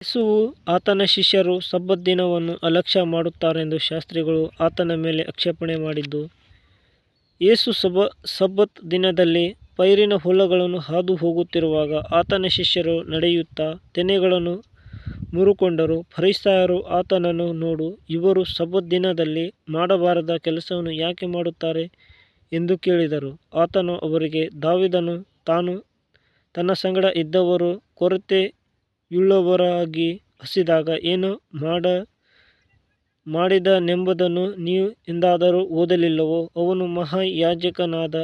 ಯೇಸುವು ಆತನ ಶಿಷ್ಯರು ಸಬ್ಬತ್ ದಿನವನ್ನು ಅಲಕ್ಷ್ಯ ಮಾಡುತ್ತಾರೆಂದು ಶಾಸ್ತ್ರಿಗಳು ಆತನ ಮೇಲೆ ಆಕ್ಷೇಪಣೆ ಮಾಡಿದ್ದು, ಯೇಸು ಸಬ್ಬತ್ ದಿನದಲ್ಲಿ ಪೈರಿನ ಹೊಲಗಳನ್ನು ಹಾದು ಹೋಗುತ್ತಿರುವಾಗ ಆತನ ಶಿಷ್ಯರು ನಡೆಯುತ್ತಾ ತೆನೆಗಳನ್ನು ಮುರುಕೊಂಡರು ಫರಿಸಾಯರು ಆತನನ್ನು ನೋಡು ಇವರು ಸಬ್ಬತ್ ದಿನದಲ್ಲಿ ಮಾಡಬಾರದ ಕೆಲಸವನ್ನು ಯಾಕೆ ಮಾಡುತ್ತಾರೆ ಎಂದು ಕೇಳಿದರು. ಆತನು ಅವರಿಗೆ, ದಾವಿದನು ತಾನು ತನ್ನ ಸಂಗಡ ಇದ್ದವರೂ ಕೊರತೆಯುಳ್ಳವರಾಗಿ ಹಸಿದಾಗ ಏನು ಮಾಡ ಮಾಡಿದನೆಂಬುದನ್ನು ನೀವು ಎಂದಾದರೂ ಓದಲಿಲ್ಲವೋ, ಅವನು ಮಹಾಯಾಜಕನಾದ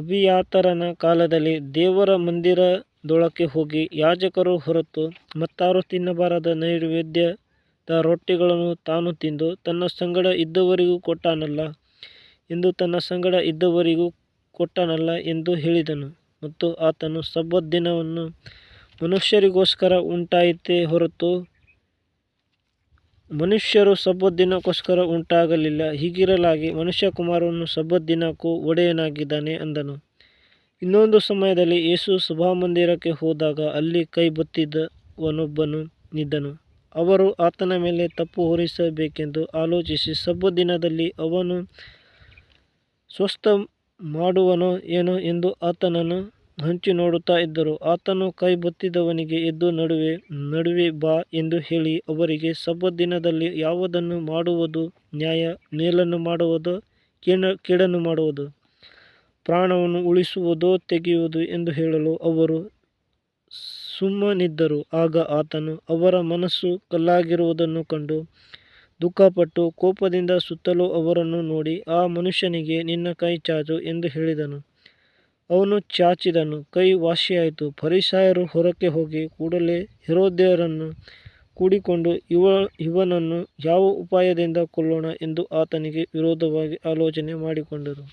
ಅಭಿಯಾತರನ ಕಾಲದಲ್ಲಿ ದೇವರ ಮಂದಿರದೊಳಕ್ಕೆ ಹೋಗಿ, ಯಾಜಕರು ಹೊರತು ಮತ್ತಾರು ತಿನ್ನಬಾರದ ನೈವೇದ್ಯದ ರೊಟ್ಟಿಗಳನ್ನು ತಾನು ತಿಂದು ತನ್ನ ಸಂಗಡ ಇದ್ದವರಿಗೂ ಕೊಟ್ಟನಲ್ಲ ಎಂದು ತನ್ನ ಸಂಗಡ ಇದ್ದವರಿಗೂ ಕೊಟ್ಟನಲ್ಲ ಎಂದು ಹೇಳಿದನು. ಮತ್ತು ಆತನು ಸಬ್ಬತ್ ದಿನವನ್ನು ಮನುಷ್ಯರಿಗೋಸ್ಕರ ಉಂಟಾಯಿತೇ ಹೊರತು ಮನುಷ್ಯರು ಸಬ್ಬತ್ ದಿನಕ್ಕೋಸ್ಕರ ಉಂಟಾಗಲಿಲ್ಲ. ಹೀಗಿರಲಾಗಿ ಮನುಷ್ಯಕುಮಾರನು ಸಬ್ಬತ್ ದಿನಕ್ಕೂ ಒಡೆಯನಾಗಿದ್ದಾನೆ ಅಂದನು. ಇನ್ನೊಂದು ಸಮಯದಲ್ಲಿ ಯೇಸು ಸಭಾಮಂದಿರಕ್ಕೆ ಹೋದಾಗ ಅಲ್ಲಿ ಕೈ ಬತ್ತಿದ್ದವನೊಬ್ಬನು ನಿದ್ದನು ಅವರು ಆತನ ಮೇಲೆ ತಪ್ಪು ಹೊರಿಸಬೇಕೆಂದು ಆಲೋಚಿಸಿ, ಸಬ್ಬ ದಿನದಲ್ಲಿ ಅವನನ್ನು ಸ್ವಸ್ಥಮಾಡುವನೋ ಏನೋ ಎಂದು ಆತನನ್ನು ಹೊಂಚಿನೋಡುತ್ತಾ ಇದ್ದರು. ಆತನು ಕೈ ಬತ್ತಿದವನಿಗೆ, ಎದ್ದು ನಡುವೆ ನಡುವೆ ಬಾ ಎಂದು ಹೇಳಿ ಅವರಿಗೆ, ಸಬ್ಬತ್ ದಿನದಲ್ಲಿ ಯಾವುದನ್ನು ಮಾಡುವುದು ನ್ಯಾಯ, ಮೇಲನ್ನು ಮಾಡುವುದೋ ಕೇಡನ್ನು ಮಾಡುವುದು, ಪ್ರಾಣವನ್ನು ಉಳಿಸುವುದೋ ತೆಗೆಯುವುದು ಎಂದು ಹೇಳಲು ಅವರು ಸುಮ್ಮನಿದ್ದರು. ಆಗ ಆತನು ಅವರ ಮನಸ್ಸು ಕಲ್ಲಾಗಿರುವುದನ್ನು ಕಂಡು ದುಃಖಪಟ್ಟು ಕೋಪದಿಂದ ಸುತ್ತಲೂ ಅವರನ್ನು ನೋಡಿ, ಆ ಮನುಷ್ಯನಿಗೆ ನಿನ್ನ ಕೈ ಚಾಚು ಎಂದು ಹೇಳಿದನು. ಅವನು ಚಾಚಿದನು, ಕೈ ವಾಸಿಯಾಯಿತು. ಪರಿಸಾಯರು ಹೊರಕ್ಕೆ ಹೋಗಿ ಕೂಡಲೇ ಹಿರೋದ್ಯರನ್ನು ಕೂಡಿಕೊಂಡು, ಇವ ಇವನನ್ನು ಯಾವ ಉಪಾಯದಿಂದ ಕೊಲ್ಲೋಣ ಎಂದು ಆತನಿಗೆ ವಿರೋಧವಾಗಿ ಆಲೋಚನೆ ಮಾಡಿಕೊಂಡರು.